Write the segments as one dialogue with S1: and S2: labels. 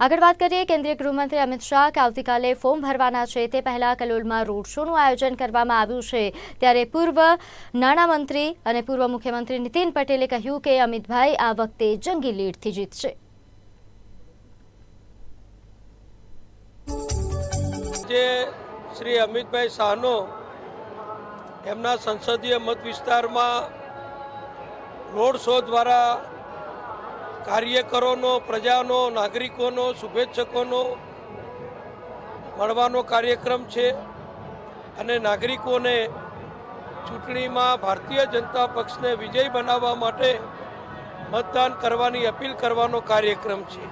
S1: આગળ વાત કરીએ, કેન્દ્રીય ગૃહમંત્રી અમિત શાહ કે આવતીકાલે ફોર્મ ભરવાના છે તે પહેલાં કલોલમાં રોડ શોનું આયોજન કરવામાં આવ્યું છે. ત્યારે પૂર્વ નાણામંત્રી અને પૂર્વ મુખ્યમંત્રી નીતિન પટેલે કહ્યું કે અમિતભાઈ આ વખતે જંગી લીડથી જીતશે.
S2: જે શ્રી અમિતભાઈ શાહનો એમના સંસદીય મત વિસ્તારમાં રોડ શો દ્વારા કાર્યકરોનો, પ્રજાનો, નાગરિકોનો, શુભેચ્છકોનો મળવાનો કાર્યક્રમ છે અને નાગરિકોને ચૂંટણીમાં ભારતીય જનતા પક્ષને વિજય બનાવવા માટે મતદાન કરવાની અપીલ કરવાનો કાર્યક્રમ છે.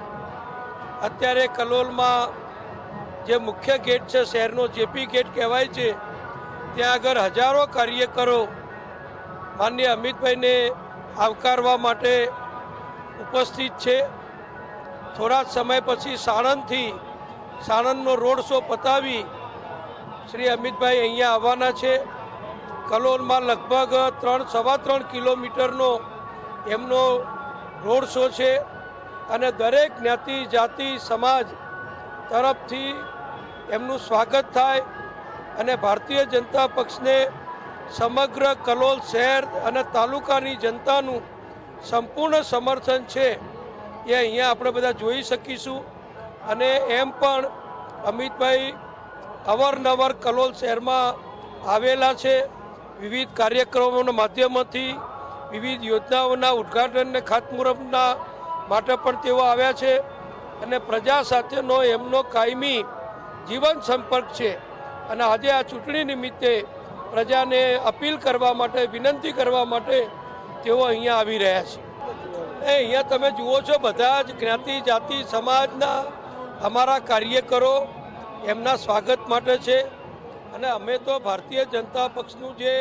S2: અત્યારે કલોલમાં જે મુખ્ય ગેટ છે, શહેરનો જેપી ગેટ કહેવાય છે, ત્યાં આગળ હજારો કાર્યકરો માન્ય અમિતભાઈને આવકારવા માટે ઉપસ્થિત છે. થોડા સમય પછી સાણંદથી સાણંદનો રોડ શો પતાવી શ્રી અમિતભાઈ અહીંયા આવવાના છે. કલોલમાં લગભગ ત્રણ, સવા ત્રણ કિલોમીટરનો એમનો રોડ શો છે અને દરેક જ્ઞાતિ, જાતિ, સમાજ તરફથી એમનું સ્વાગત થાય અને ભારતીય જનતા પક્ષને સમગ્ર કલોલ શહેર અને તાલુકાની જનતાનું સંપૂર્ણ સમર્થન છે એ અહીંયા આપણે બધા જોઈ શકીશું. અને એમ પણ અમિતભાઈ અવારનવાર કલોલ શહેરમાં આવેલા છે. વિવિધ કાર્યક્રમોના માધ્યમથી વિવિધ યોજનાઓના ઉદ્ઘાટન અને ખાતમુહૂર્તના માટે પણ તેઓ આવ્યા છે. અને પ્રજા સાથેનો એમનો કાયમી જીવન સંપર્ક છે. અને આજે આ ચૂંટણી નિમિત્તે પ્રજાને અપીલ કરવા માટે, વિનંતી કરવા માટે તેઓ અહીંયા આવી રહ્યા છે. એ અહીંયા તમે જુઓ છો બધા જ જ્ઞાતિ, જાતિ, સમાજના અમારા કાર્યકરો એમના સ્વાગત માટે છે. અને અમે તો ભારતીય જનતા પક્ષનું જે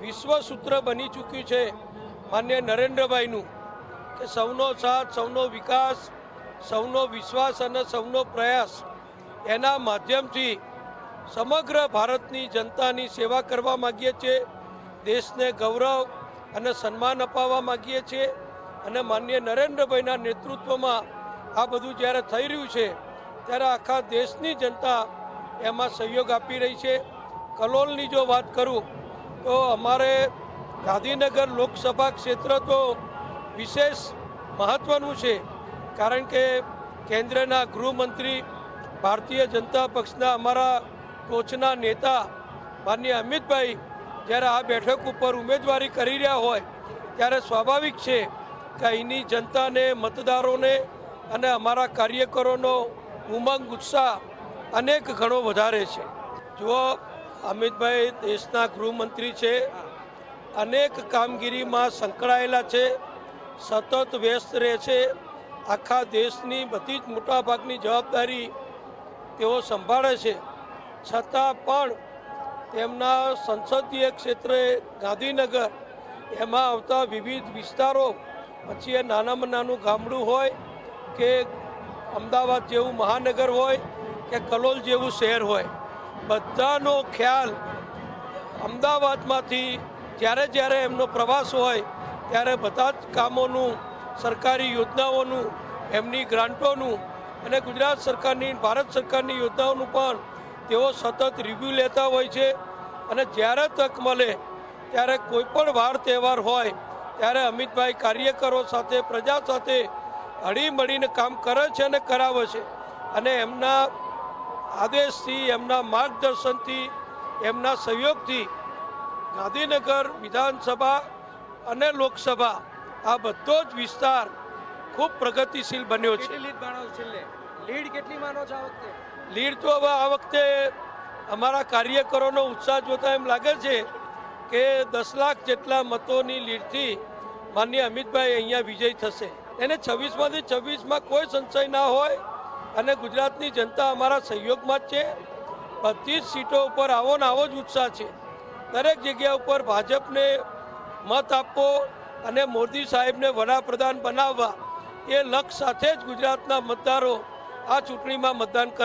S2: વિશ્વસૂત્ર બની ચૂક્યું છે, માન્ય નરેન્દ્રભાઈનું, કે સૌનો સાથ, સૌનો વિકાસ, સૌનો વિશ્વાસ અને સૌનો પ્રયાસ એના માધ્યમથી સમગ્ર ભારતની જનતાની સેવા કરવા માગીએ છીએ. દેશને ગૌરવ અને સન્માન અપાવવા માગીએ છીએ અને માન્ય નરેન્દ્રભાઈના નેતૃત્વમાં આ બધું જ્યારે થઈ રહ્યું છે, ત્યારે આખા દેશની જનતા એમાં સહયોગ આપી રહી છે. કલોલની જો વાત કરું, તો અમારે ગાંધીનગર લોકસભા ક્ષેત્ર તો વિશેષ મહત્ત્વનું છે, કારણ કે કેન્દ્રના ગૃહમંત્રી ભારતીય જનતા પક્ષના અમારા ટોચના નેતા માન્ય અમિતભાઈ જ્યારે આ બેઠક ઉપર ઉમેદવારી કરી રહ્યા હોય, ત્યારે સ્વાભાવિક છે કે અહીંની જનતાને, મતદારોને અને અમારા કાર્યકરોનો ઉમંગ, ઉત્સાહ અનેક ઘણો વધારે છે. જો અમિતભાઈ દેશના ગૃહમંત્રી છે. અનેક કામગીરીમાં સંકળાયેલા છે. સતત વ્યસ્ત રહે છે. આખા દેશની બધી જ મોટાભાગની જવાબદારી તેઓ સંભાળે છે. છતાં પણ તેમના સંસદીય ક્ષેત્રે ગાંધીનગર, એમાં આવતા વિવિધ વિસ્તારો, પછી એ નાનામાં નાનું ગામડું હોય કે અમદાવાદ જેવું મહાનગર હોય કે કલોલ જેવું શહેર હોય. બધાનો ખ્યાલ અમદાવાદમાંથી જ્યારે જ્યારે એમનો પ્રવાસ હોય, ત્યારે બધા જ કામોનું, સરકારી યોજનાઓનું, એમની ગ્રાન્ટોનું અને ગુજરાત સરકારની, ભારત સરકારની યોજનાઓનું પણ તેઓ સતત રિવ્યૂ લેતા હોય છે અને જ્યારે તક મળે, ત્યારે કોઈ પણ વાર તહેવાર હોય, ત્યારે અમિતભાઈ કાર્યકરો સાથે, પ્રજા સાથે હળી મળીને કામ કરે છે અને કરાવે છે. અને એમના આદેશથી, એમના માર્ગદર્શનથી, એમના સહયોગથી ગાંધીનગર વિધાનસભા અને લોકસભા આ બધો જ વિસ્તાર ખૂબ પ્રગતિશીલ બન્યો છે.
S3: લીડ માનો છેલ્લે? લીડ કેટલી માનો છો આ વખતે?
S2: લીડ તો હવે આ વખતે અમારા કાર્યકરોનો ઉત્સાહ જોતા એમ લાગે છે કે દસ લાખ જેટલા મતોની લીડથી માન્ય અમિતભાઈ અહીંયા વિજય થશે. એને છવ્વીસમાંથી છવ્વીસમાં કોઈ સંશય ના હોય અને ગુજરાતની જનતા અમારા સહયોગમાં જ છે. બધી સીટો ઉપર આવો ને આવો જ ઉત્સાહ છે. દરેક જગ્યા ઉપર ભાજપને મત આપવો અને મોદી સાહેબને વડાપ્રધાન બનાવવા એ લક્ષ્ય સાથે જ ગુજરાતના મતદારો આ ચૂંટણીમાં મતદાન કરવા